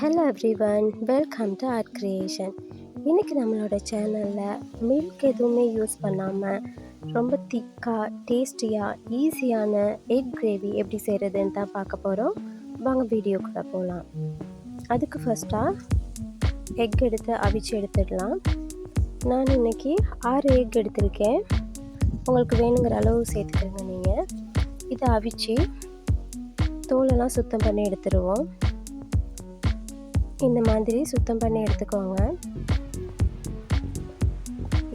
Hello everyone welcome to art creation இன்றைக்கி நம்மளோட சேனலில் மில்க் எதுவுமே யூஸ் பண்ணாமல் ரொம்ப திக்காக டேஸ்டியாக ஈஸியான எக் கிரேவி எப்படி செய்கிறதுன்னு தான் பார்க்க போகிறோம் வாங்க வீடியோக்குள்ளே போகலாம் அதுக்கு ஃபஸ்ட்டாக எக் எடுத்து அவிச்சு எடுத்துடலாம். நான் இன்றைக்கி ஆறு எக் எடுத்திருக்கேன். உங்களுக்கு வேணுங்கிற அளவு சேர்த்துக்கிறேங்க நீங்கள் இதை அவிச்சு தோலெல்லாம் சுத்தம் பண்ணி எடுத்துருவோம். இந்த மாதிரி சுத்தம் பண்ணி எடுத்துக்கோங்க.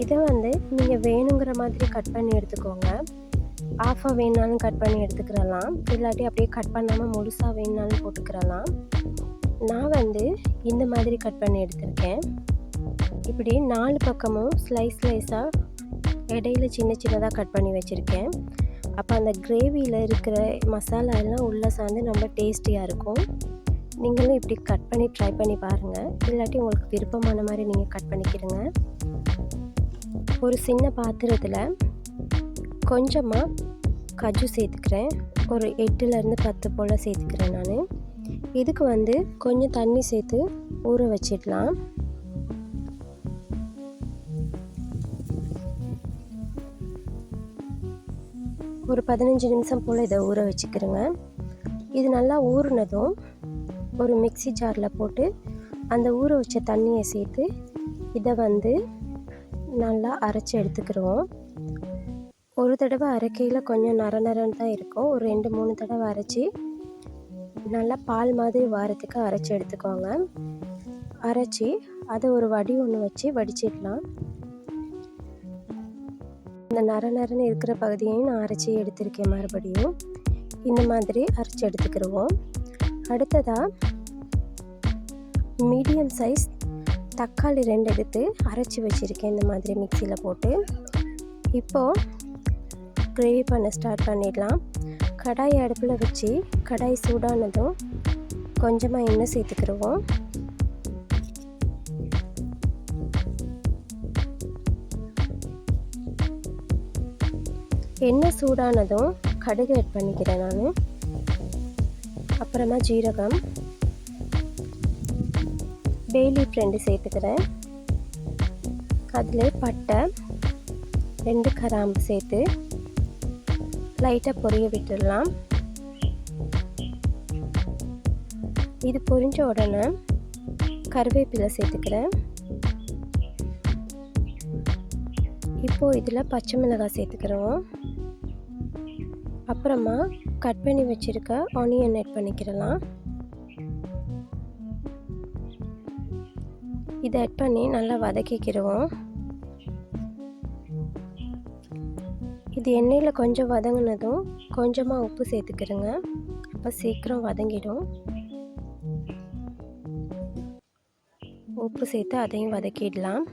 இதை வந்து நீங்கள் வேணுங்கிற மாதிரி கட் பண்ணி எடுத்துக்கோங்க. ஆஃபாக வேணாலும் கட் பண்ணி எடுத்துக்கிறலாம். இல்லாட்டி அப்படியே கட் பண்ணாமல் முழுசாக வேணாலும் போட்டுக்கிறலாம். நான் வந்து இந்த மாதிரி கட் பண்ணி எடுத்திருக்கேன். இப்படி நாலு பக்கமும் ஸ்லைஸ் ஸ்லைஸாக இடையில சின்ன சின்னதாக கட் பண்ணி வச்சுருக்கேன். அப்போ அந்த கிரேவியில் இருக்கிற மசாலா எல்லாம் உள்ளே சார்ந்து ரொம்ப டேஸ்டியாக இருக்கும். நீங்களும் இப்படி கட் பண்ணி ட்ரை பண்ணி பாருங்கள் இல்லாட்டி உங்களுக்கு விருப்பமான மாதிரி நீங்கள் கட் பண்ணிக்கிறங்க ஒரு சின்ன பாத்திரத்தில் கொஞ்சமாக கஜு சேர்த்துக்கிறேன். ஒரு எட்டுலேருந்து பத்து போல் சேர்த்துக்கிறேன் நான். இதுக்கு வந்து கொஞ்சம் தண்ணி சேர்த்து ஊற வச்சிடலாம். ஒரு பதினஞ்சு நிமிஷம் போல் இதை ஊற வச்சுக்கிறேங்க. இது நல்லா ஊறினதும் ஒரு மிக்சி ஜாரில் போட்டு அந்த ஊற வச்ச தண்ணியை சேர்த்து இதை வந்து நல்லா அரைச்சி எடுத்துக்கிடுவோம் ஒரு தடவை அரைக்கையில் கொஞ்சம் நர நரன்னு தான் இருக்கும். ஒரு ரெண்டு மூணு தடவை அரைச்சி நல்லா பால் மாதிரி வாரத்துக்கு அரைச்சி எடுத்துக்கோங்க. அரைச்சி அதை ஒரு வடி ஒன்று வச்சு வடிச்சிடலாம். இந்த நர நரன்னு இருக்கிற பகுதியையும் நான் அரைச்சி எடுத்திருக்கேன் மறுபடியும். இந்த மாதிரி அரைச்சி எடுத்துக்கிடுவோம் அடுத்ததாக மீடியம் சைஸ் தக்காளி ரெண்டு எடுத்து அரைச்சி வச்சுருக்கேன் இந்த மாதிரி மிக்சியில் போட்டு. இப்போது கிரேவி பண்ண ஸ்டார்ட் பண்ணிடலாம். கடாய் அடுப்பில் வச்சு கடாய் சூடானதும் கொஞ்சமாக எண்ணெய் சேர்த்துக்கிடுவோம் எண்ணெய் சூடானதும் கடுகு ஆட் பண்ணிக்கிறேன் நான். அப்புறமா ஜீரகம். பேலீஃப் ரெண்டு சேர்த்துக்கிறேன். அதில் பட்டை ரெண்டு கராம்பு சேர்த்து லைட்டாக பொரிய விட்டுடலாம். இது பொரிஞ்ச உடனே கருவேப்பிலை சேர்த்துக்கிறேன். இப்போது இதில் பச்சை மிளகாய் சேர்த்துக்கிறோம். அப்புறமா கட் பண்ணி வச்சுருக்க ஆனியன் ஆட் பண்ணிக்கிறலாம். இதை ஆட் பண்ணி நல்லா வதக்கிக்கிடுவோம் இது எண்ணெயில் கொஞ்சம் வதங்கினதும் கொஞ்சமாக உப்பு சேர்த்துக்கிறோங்க அப்போ சீக்கிரம் வதங்கிடும். உப்பு சேர்த்து அதையும் வதக்கிடலாம்.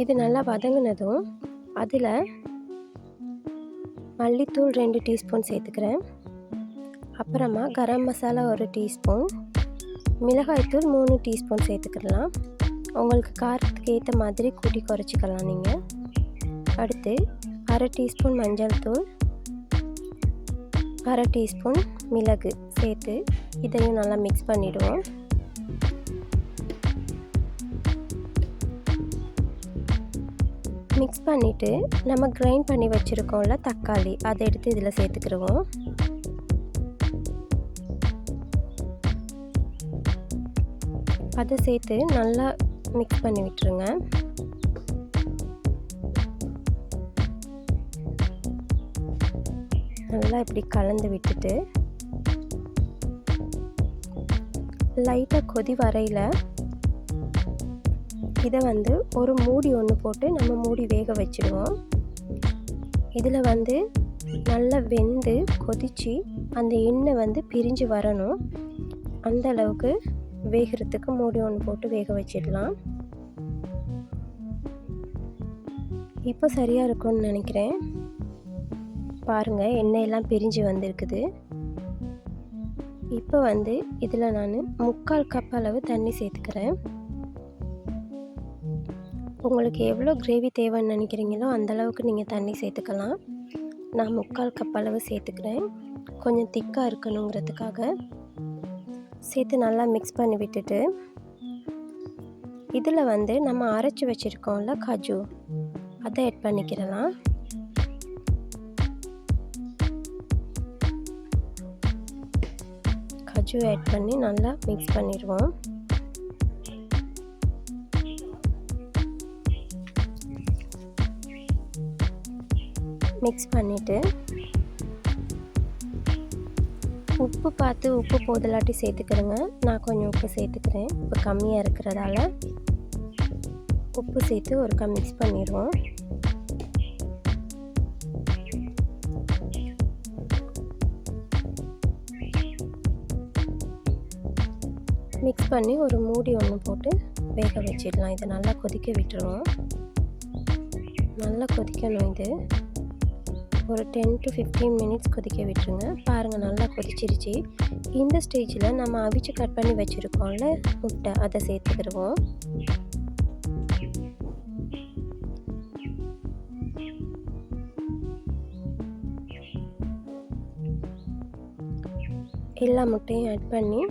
இது நல்லா வதங்கினதும் அதில் மல்லித்தூள் ரெண்டு டீஸ்பூன் சேர்த்துக்கிறேன். அப்புறமா கரம் மசாலா ஒரு டீஸ்பூன். மிளகாய்த்தூள் மூணு டீஸ்பூன் சேர்த்துக்கலாம் உங்களுக்கு காரத்துக்கு ஏற்ற மாதிரி கூட்டி குறைச்சிக்கலாம் நீங்கள் அடுத்து அரை டீஸ்பூன் மஞ்சள் தூள். அரை டீஸ்பூன் மிளகு சேர்த்து இதையும் நல்லா மிக்ஸ் பண்ணிவிடுவோம் மிக்ஸ் பண்ணிவிட்டு நம்ம கிரைண்ட் பண்ணி வச்சுருக்கோம்ல தக்காளி அதை எடுத்து இதில் சேர்த்துக்கிடுவோம். அதை சேர்த்து நல்லா மிக்ஸ் பண்ணி விட்டுருங்க. நல்லா இப்படி கலந்து விட்டுட்டு லைட்டாக கொதி வரையில் இதை வந்து ஒரு மூடி ஒன்று போட்டு நம்ம மூடி வேக வச்சுடுவோம். இதில் வந்து நல்லா வெந்து கொதித்து அந்த எண்ணெய் வந்து பிரிஞ்சு வரணும். அந்த அளவுக்கு வேகிறதுக்கு மூடி ஒன்று போட்டு வேக வச்சிடலாம். இப்போ சரியாக இருக்கும்னு நினைக்கிறேன். பாருங்கள் எண்ணெயெல்லாம் பிரிஞ்சு வந்திருக்குது. இப்போ வந்து இதில் நான் முக்கால் கப் அளவு தண்ணி சேர்த்துக்கிறேன். உங்களுக்கு எவ்வளோ கிரேவி தேவைன்னு நினைக்கிறீங்களோ அந்தளவுக்கு நீங்கள் தண்ணி சேர்த்துக்கலாம். நான் முக்கால் கப் அளவு சேர்த்துக்கிறேன். கொஞ்சம் திக்காக இருக்கணுங்கிறதுக்காக சேர்த்து நல்லா மிக்ஸ் பண்ணி விட்டுட்டு இதில் வந்து நம்ம அரைச்சி வச்சுருக்கோம்ல காஜு அதை ஆட் பண்ணிக்கிறலாம். காஜு ஆட் பண்ணி நல்லா மிக்ஸ் பண்ணிடுவோம். மிக்ஸ் பண்ணிவிட்டு உப்பு பார்த்து உப்பு போதலாட்டி சேர்த்துக்கிறேங்க நான் கொஞ்சம் உப்பு சேர்த்துக்கிறேன். இப்போ கம்மியாக இருக்கிறதால உப்பு சேர்த்து ஒருக்கா மிக்ஸ் பண்ணிடுவோம். மிக்ஸ் பண்ணி ஒரு மூடி ஒன்று போட்டு வேக வச்சிடலாம். இதை நல்லா கொதிக்க விட்டுருவோம். நல்லா கொதிக்கணும் இது. ஒரு டென் டு ஃபிஃப்டீன் மினிட்ஸ் கொதிக்க விட்டுருங்க. பாருங்கள் நல்லா கொதிச்சிருச்சு. இந்த ஸ்டேஜில் நம்ம அவிச்சு கட் பண்ணி வச்சுருக்கோம்ல முட்டை அதை சேர்த்துக்கிடுவோம் எல்லா முட்டையும் ஆட் பண்ணி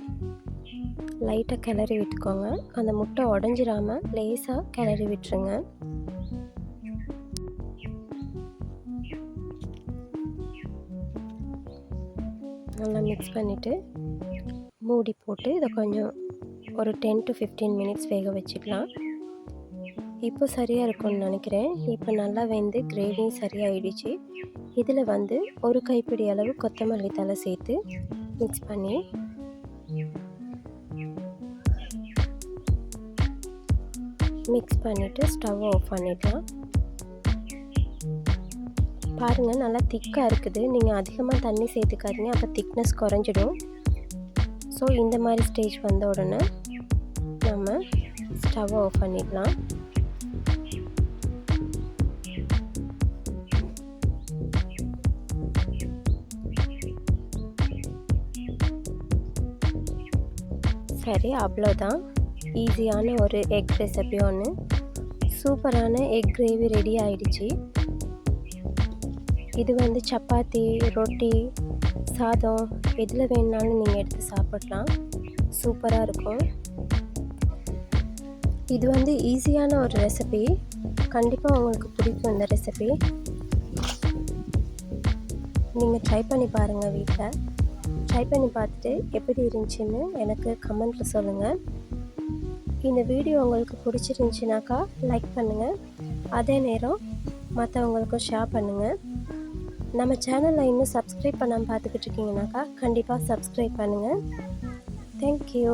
லைட்டாக கிளறி விட்டுக்கோங்க. அந்த முட்டை உடஞ்சிடாமல் லேஸாக கிளறி விட்டுருங்க. நல்லா மிக்ஸ் பண்ணிவிட்டு மூடி போட்டு இதை கொஞ்சம் ஒரு டென் டு ஃபிஃப்டீன் மினிட்ஸ் வேக வச்சுக்கலாம். இப்போ சரியாக இருக்கும்னு நினைக்கிறேன். இப்போ நல்லா வெந்து கிரேவியும் சரியாகிடுச்சு இதில் வந்து ஒரு கைப்பிடி அளவு கொத்தமல்லி தலை சேர்த்து மிக்ஸ் பண்ணி மிக்ஸ் பண்ணிவிட்டு ஸ்டவ் ஆஃப் பண்ணிடலாம் பாருங்கள் நல்லா திக்காக இருக்குது. நீங்கள் அதிகமாக தண்ணி சேர்த்துக்காதீங்க அப்போ திக்னஸ் குறைஞ்சிடும். ஸோ இந்த மாதிரி ஸ்டேஜ் வந்த உடனே நம்ம ஸ்டவ் ஆஃப் பண்ணிடலாம். சரி அவ்வளோதான் ஈஸியான ஒரு எக் ரெசிபி ஒன்று சூப்பரான எக் கிரேவி ரெடி ஆயிடுச்சு. இது வந்து சப்பாத்தி ரொட்டி சாதம். எதில் வேணுனாலும் நீங்கள் எடுத்து சாப்பிட்லாம். சூப்பராக இருக்கும். இது வந்து ஈஸியான ஒரு ரெசிபி கண்டிப்பாக உங்களுக்கு பிடிக்கும் இந்த ரெசிபி நீங்கள் ட்ரை பண்ணி பாருங்கள் வீட்டில் ட்ரை பண்ணி பார்த்துட்டு எப்படி இருந்துச்சுன்னு எனக்கு கமெண்ட்டில் சொல்லுங்கள் இந்த வீடியோ உங்களுக்கு பிடிச்சிருந்துச்சினாக்கா லைக் பண்ணுங்கள் அதே நேரம் மற்றவங்களுக்கும் ஷேர் பண்ணுங்கள் நம்ம சேனலில் இன்னும் சப்ஸ்கிரைப் பண்ணாமல் பார்த்துக்கிட்டு இருக்கீங்கனாக்கா கண்டிப்பாக சப்ஸ்கிரைப் பண்ணுங்கள் தேங்க்யூ